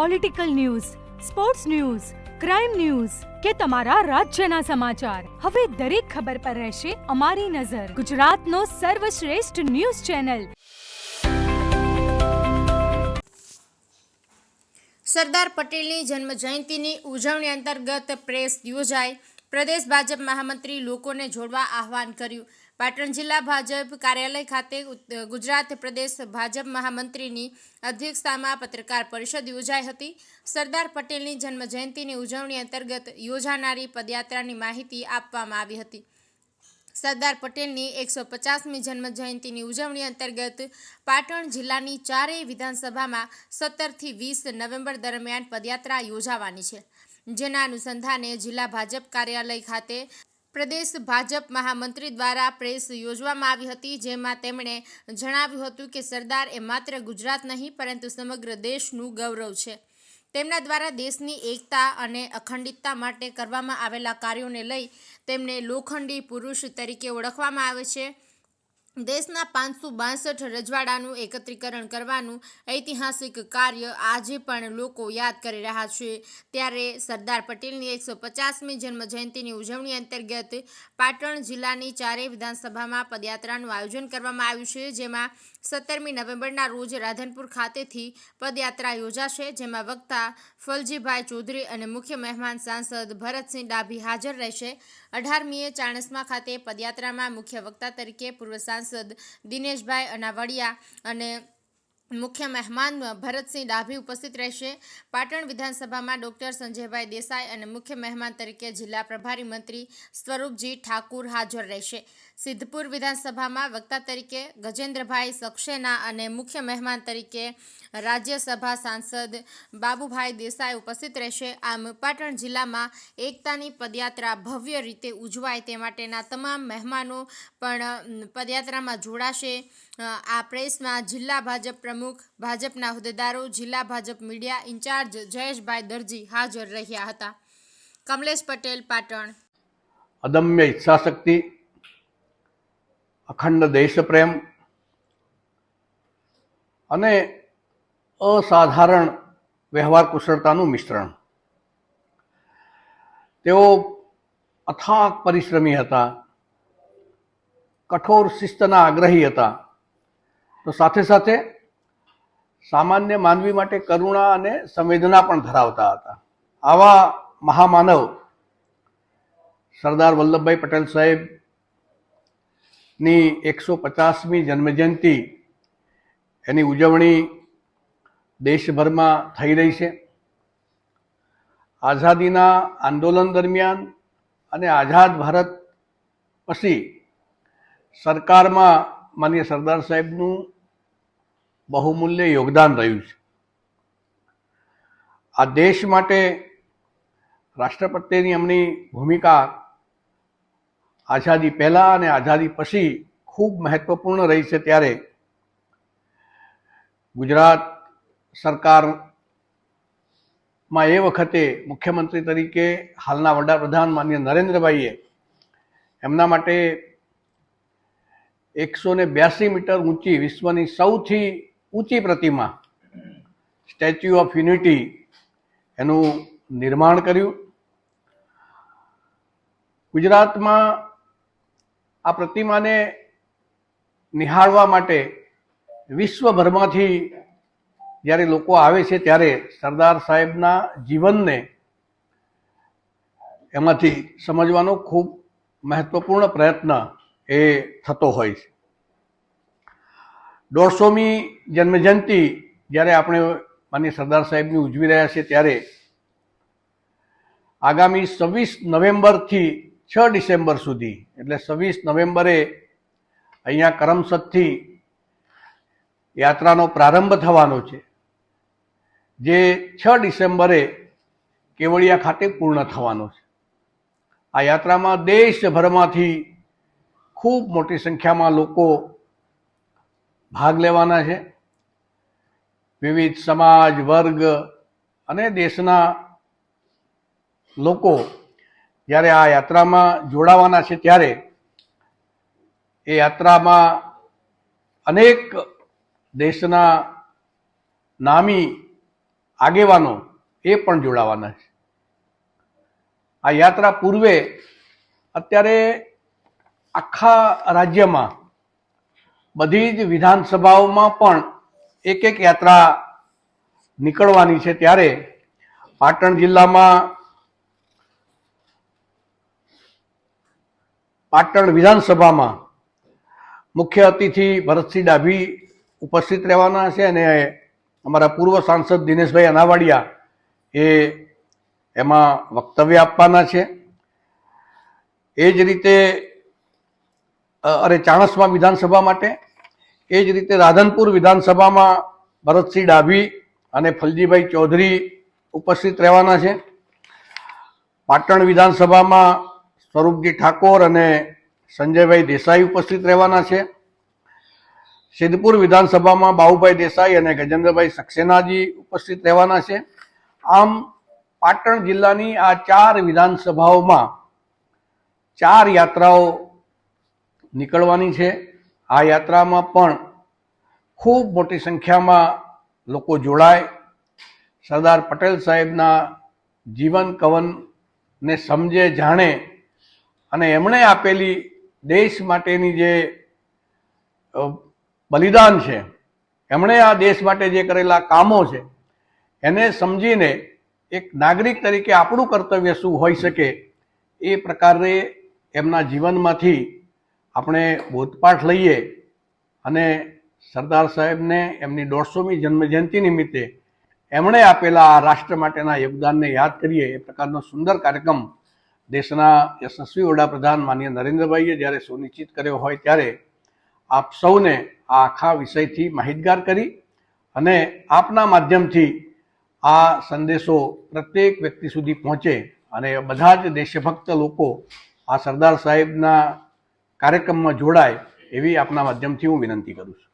Political news sports news crime news કે તમારા રાજ્યના સમાચાર. હવે દરેક ખબર પર રહેશે અમારી નજર. ગુજરાતનો સર્વશ્રેષ્ઠ ન્યૂઝ ચેનલ. સરદાર પટેલની જન્મ જયંતિની ઉજવણી અંતર્ગત પ્રેસ યોજાઈ. પ્રદેશ ભાજપ મહામંત્રી લોકોને જોડવા આહવાન કર્યું. પાટણ જિલ્લા ભાજપ કાર્યાલય ખાતે ગુજરાત પ્રદેશ ભાજપ મહામંત્રીની અધ્યક્ષતામાં પત્રકાર પરિષદ યોજાઈ હતી. સરદાર પટેલની જન્મજયંતિની ઉજવણી અંતર્ગત યોજાનારી પદયાત્રાની માહિતી આપવામાં આવી હતી. સરદાર પટેલની એકસો પચાસમી જન્મ જયંતિની ઉજવણી અંતર્ગત પાટણ જિલ્લાની ચારેય વિધાનસભામાં સત્તરથી વીસ નવેમ્બર દરમિયાન પદયાત્રા યોજાવાની છે. જેના અનુસંધાને જિલ્લા ભાજપ કાર્યાલય ખાતે પ્રદેશ ભાજપ મહામંત્રી દ્વારા પ્રેસ યોજવામાં આવી હતી, જેમાં તેમણે જણાવ્યું હતું કે સરદાર એ માત્ર ગુજરાત નહીં, પરંતુ સમગ્ર દેશનું ગૌરવ છે. તેમના દ્વારા દેશની એકતા અને અખંડિતતા માટે કરવામાં આવેલા કાર્યોને લઈ તેમને લોખંડી પુરુષ તરીકે ઓળખવામાં આવે છે. દેશના પાંચસો બાસઠ રજવાડાનું એકત્રીકરણ કરવાનું ઐતિહાસિક કાર્ય આજે પણ લોકો યાદ કરી રહ્યા છે. ત્યારે સરદાર પટેલની એકસો પચાસમી જન્મ જયંતિની ઉજવણી અંતર્ગત પાટણ જિલ્લાની ચારેય વિધાનસભામાં પદયાત્રાનું આયોજન કરવામાં આવ્યું છે, જેમાં સત્તરમી નવેમ્બરના રોજ રાધનપુર ખાતેથી પદયાત્રા યોજાશે, જેમાં વક્તા ફલજીભાઈ ચૌધરી અને મુખ્ય મહેમાન સાંસદ ભરતસિંહ ડાભી હાજર રહેશે. અઢારમીએ ચાણસ્મા ખાતે પદયાત્રામાં મુખ્ય વક્તા તરીકે પૂર્વ સાંસદ દિનેશભાઈ અનાવડિયા અને મુખ્ય મહેમાન ભરતસિંહ ડાભી ઉપસ્થિત રહેશે. પાટણ વિધાનસભામાં ડોક્ટર સંજયભાઈ દેસાઈ અને મુખ્ય મહેમાન તરીકે જિલ્લા પ્રભારી મંત્રી સ્વરૂપજી ઠાકુર હાજર રહેશે. સિદ્ધપુર વિધાનસભામાં વક્તા તરીકે ગજેન્દ્રભાઈ સક્સેના અને મુખ્ય મહેમાન તરીકે રાજ્યસભા સાંસદ બાબુભાઈ દેસાઈ ઉપસ્થિત રહેશે. આમ પાટણ જિલ્લામાં એકતાની પદયાત્રા ભવ્ય રીતે ઉજવાય તે માટેના તમામ મહેમાનો પણ પદયાત્રામાં જોડાશે. આ પ્રેસમાં જિલ્લા ભાજપ પ્રમુખ, ભાજપના હોદ્દેદારો, જિલ્લા ભાજપ મીડિયા ઇન્ચાર્જ જયેશભાઈ દરજી હાજર રહ્યા હતા. કમલેશ પટેલ, પાટણ. અદમ્ય ઈચ્છાશક્તિ અખંડ દેશપ્રેમ અને અસાધારણ વ્યવહાર કુશળતાનું મિશ્રણ. તેઓ અથાક પરિશ્રમી હતા, કઠોર શિસ્તના આગ્રહી હતા. તો સાથે સાથે સામાન્ય માનવી માટે કરુણા અને સંવેદના પણ ધરાવતા હતા. આવા મહામાનવ સરદાર વલ્લભભાઈ પટેલ સાહેબ ની એકસો પચાસમી જન્મજયંતિ એની ઉજવણી દેશભરમાં થઈ રહી છે. આઝાદીના આંદોલન દરમિયાન અને આઝાદ ભારત પછી સરકારમાં માન્ય સરદાર સાહેબનું બહુમૂલ્ય યોગદાન રહ્યું છે. આ દેશ માટે રાષ્ટ્રપતિની એમની ભૂમિકા આઝાદી પહેલાં અને આઝાદી પછી ખૂબ મહત્વપૂર્ણ રહી છે ત્યારે. ગુજરાત સરકારમાં એ વખતે મુખ્યમંત્રી તરીકે હાલના વડાપ્રધાન માન્ય નરેન્દ્રભાઈએ એમના માટે એકસો ને બ્યાસી મીટર ઊંચી વિશ્વની સૌથી ઊંચી પ્રતિમા, સ્ટેચ્યુ ઓફ યુનિટી, એનું નિર્માણ કર્યું. ગુજરાતમાં આ પ્રતિમાને નિહાળવા માટે વિશ્વભરમાંથી જ્યારે લોકો આવે છે ત્યારે સરદાર સાહેબના જીવનને એમાંથી સમજવાનો ખૂબ મહત્વપૂર્ણ પ્રયત્ન એ થતો હોય છે. દોઢસોમી જન્મજયંતિ જ્યારે આપણે માન્ય સરદાર સાહેબની ઉજવી રહ્યા છીએ ત્યારે આગામી છવ્વીસ નવેમ્બરથી છ ડિસેમ્બર સુધી, એટલે છવ્વીસ નવેમ્બરે અહીંયા કરમસદથી યાત્રાનો પ્રારંભ થવાનો છે, જે છ ડિસેમ્બરે કેવડિયા ખાતે પૂર્ણ થવાનો છે. આ યાત્રામાં દેશભરમાંથી ખૂબ મોટી સંખ્યામાં લોકો ભાગ લેવાના છે. વિવિધ સમાજ, વર્ગ અને દેશના લોકો જ્યારે આ યાત્રામાં જોડાવાના છે ત્યારે એ યાત્રામાં અનેક દેશના નામી આગેવાનો એ પણ જોડાવાના છે. આ યાત્રા પૂર્વે અત્યારે આખા રાજ્યમાં બધી જ વિધાનસભાઓમાં પણ એક એક યાત્રા નીકળવાની છે. ત્યારે પાટણ જિલ્લામાં પાટણ વિધાનસભામાં મુખ્ય અતિથિ ભરતસિંહ ડાભી ઉપસ્થિત રહેવાના છે અને અમારા પૂર્વ સાંસદ દિનેશભાઈ અનાવાડિયા એ એમાં વક્તવ્ય આપવાના છે. એ જ રીતે અરે ચાણસમા વિધાનસભા માટે એ જ રીતે રાધનપુર વિધાનસભામાં ભરતસિંહ ડાભી અને ફલજીભાઈ ચૌધરી ઉપસ્થિત રહેવાના છે. પાટણ વિધાનસભામાં સ્વરૂપજી ઠાકોર અને સંજયભાઈ દેસાઈ ઉપસ્થિત રહેવાના છે. સિદ્ધપુર વિધાનસભામાં બાહુભાઈ દેસાઈ અને ગજેન્દ્રભાઈ સક્સેનાજી ઉપસ્થિત રહેવાના છે. આમ પાટણ જિલ્લાની આ ચાર વિધાનસભાઓમાં ચાર યાત્રાઓ નીકળવાની છે. આ યાત્રામાં પણ ખૂબ મોટી સંખ્યામાં લોકો જોડાય. સરદાર પટેલ સાહેબના જીવન કવનને સમજે, જાણે અને એમણે આપેલી દેશ માટેની જે બલિદાન છે, એમણે આ દેશ માટે જે કરેલા કામો છે, એને સમજીને એક નાગરિક તરીકે આપણું કર્તવ્ય શું હોઈ શકે એ પ્રકારે એમના જીવનમાંથી આપણે બોધપાઠ લઈએ અને સરદાર સાહેબને એમની દોઢસોમી જન્મજયંતિ નિમિત્તે એમણે આપેલા આ રાષ્ટ્ર માટેના યોગદાનને યાદ કરીએ, એ પ્રકારનો સુંદર કાર્યક્રમ દેશના યશસ્વી વડાપ્રધાન માનીય નરેન્દ્રભાઈએ જ્યારે સુનિશ્ચિત કર્યો હોય ત્યારે આપ સૌને આ આખા વિષયથી માહિતગાર કરી અને આપના માધ્યમથી આ સંદેશો પ્રત્યેક વ્યક્તિ સુધી પહોંચે અને બધા જ દેશભક્ત લોકો આ સરદાર સાહેબના કાર્યક્રમમાં જોડાય એવી આપના માધ્યમથી હું વિનંતી કરું છું.